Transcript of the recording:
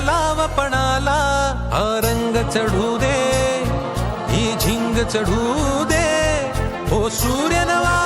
लावपणाला वपणाला हा रंग चढू दे ही झिंग चढू दे. हो सूर्य नवा